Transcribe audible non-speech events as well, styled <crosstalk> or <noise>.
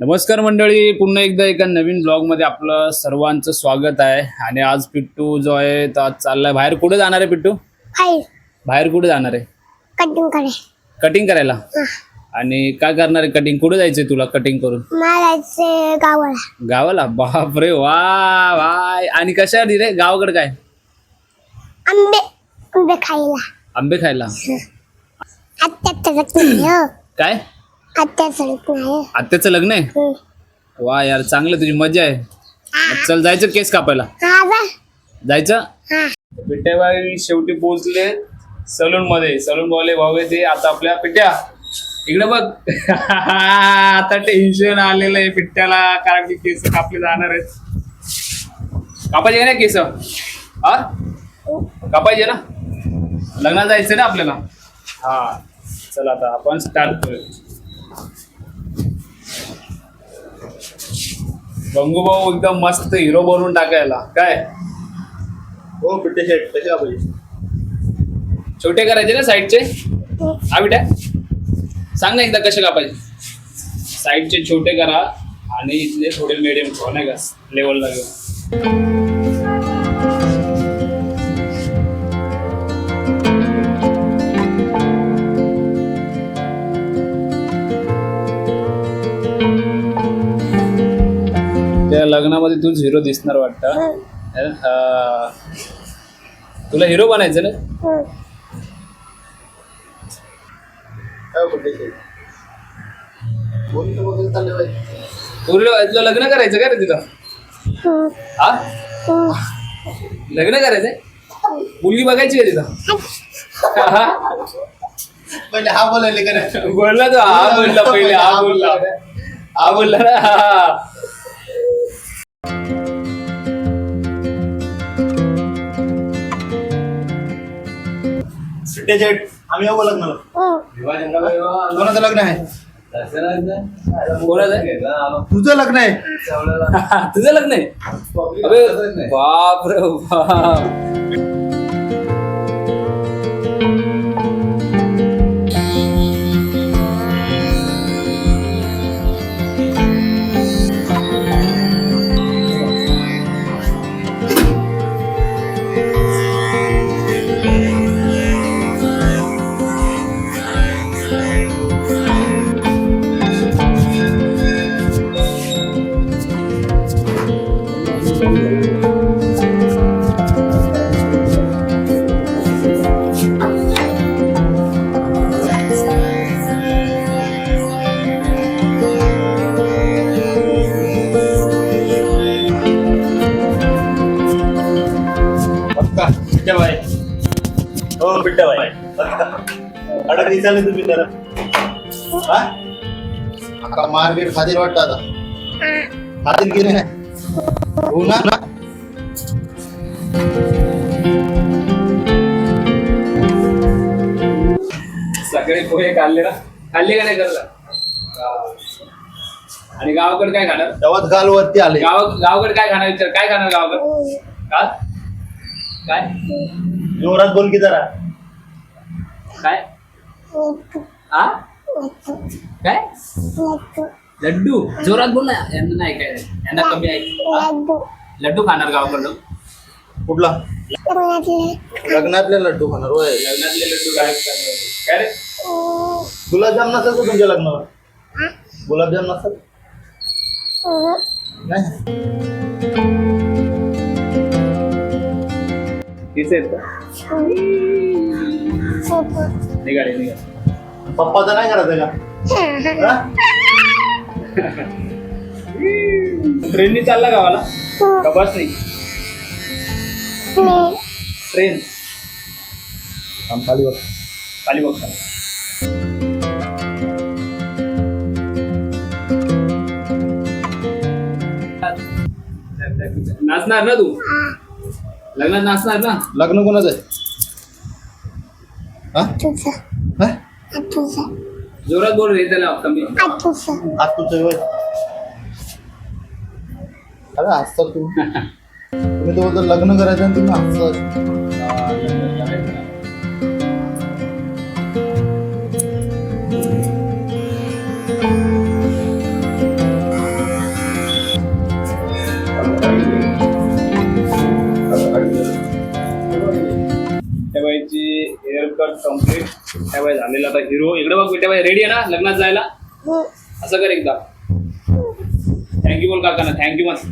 नमस्कार मंडळी पुन्हा एकदा एका नवीन ब्लॉगमध्ये आपलं सर्वांचं स्वागत आहे. आणि आज पिट्टू जो आहे तो आज चाललाय. बाहेर कुठे जाणार आहे पिट्टू? बाहेर कुठे जाणार आहे? कटिंग करे कटिंग करायला? आणि काय करणार आहे कटिंग कुठे जायचंय तुला कटिंग करून? जायचंय गावाला. गावाला? बापरे वा वाय आणि कशासाठी रे? गावाकडे काय? आंबे आंबे खायला. आंबे खायला. काय? आत्या चढत नाही आत्याचं लग्न आहे? हं. वा यार चांगलं तुझी मजा आहे. मग चल जायचं केस कापायला? हा बा जायचं? हा. पिट्याबाई शेवटी पोहोचले. सलून मध्ये सलून वाले भाऊ ते. आता आपल्या पिट्या. इकडे बघ. <laughs> आता टेन्शन आलेलं आहे पिट्याला कारण की केस कापले जाणार आहेत. कापायचे ना केस? हा? कापायचे ना? लग्नात जायचं ना आपल्याला? हा. चला आता आपण स्टार्ट करूया. गंगू भाऊ एकदम मस्त हिरो बनवून टाकायला. काय? हो पिट्टे शेट कसे का पाहिजे छोटे करायचे ना साईडचे? हा बेटा सांग ना एकदा कसे कापायचे. साईडचे छोटे करा आणि इथले थोडे मिडियम ठेवा नाही का? लेवलला घेऊन. तूच हिरो दिसणार वाटतं. अं, तुला हिरो बनायचं ना. काय पिट्टे शेट कोणतं वगैरे चालले पाहिजे तुला तुला लग्न करायचं का रे तिथं? हं. लग्न करायचंय? मुलगी बघायची आहे तिथं? हा? हा बोलायले का? बोलला तो हा बोलला पहिले हा बोलला. हा बोलला ना हा. शेट आम्ही हो लग्नाला. हं. कोणाचं लग्न आहे? तुझं लग्न आहे. <laughs> तुझं लग्न आहे? अबे बाप रे बाप. अडक दिसाले तुम्ही जरा. हा? आता मारबीर खातील वाटतं आता. खातील की नाही हो ना. सगळे पोहे खाल्ले ना. खाल्ले का नाही करला आणि गावाकडे काय खाणार? तेव्हाच गाल वरती आले. गाव गावाकडे काय खाणार विचार? काय खाणार गावाकडे? का काय? जोरात बोल की जरा. काय? आ? काय? लड्डू. जोरात बोल ना. यांना नाही काय? यांना कमी आहे? लड्डू खाणार गावाकडं कुठला? लग्नातले लड्डू खाणार होय. लग्नातले लड्डू काय? काय रे? हं. गुलाबजाम नसेल का तुमच्या लग्नावर? गुलाबजाम नसेल? हं. नाही. तीच आहेत का? हं. निघाले. निघा पप्पाचं नाही करायचं का? हं. हा? ट्रेननी चालला गावाला का बस नाही हं. ट्रेन. खाली बघ. खाली बघता नाचणार ना तू? लग्नात नाचणार ना? लग्न कोणाचं आहे? हा? हा? जोरात बोल रे त्याला कमी. आज तुझं. वय अरे हसतात तुम्ही. <laughs> तुम्ही तर बोलतो लग्न करायचं आणि तुम्ही हसतात हेअर कट कंप्लीट पिट्याबाई झालेला आता हिरो इकडे बघ पिट्याबाई रेडी आहे ना लग्नात जायला? हो. असं कर एकदा. थँक्यू बोल काकांना. Thank you much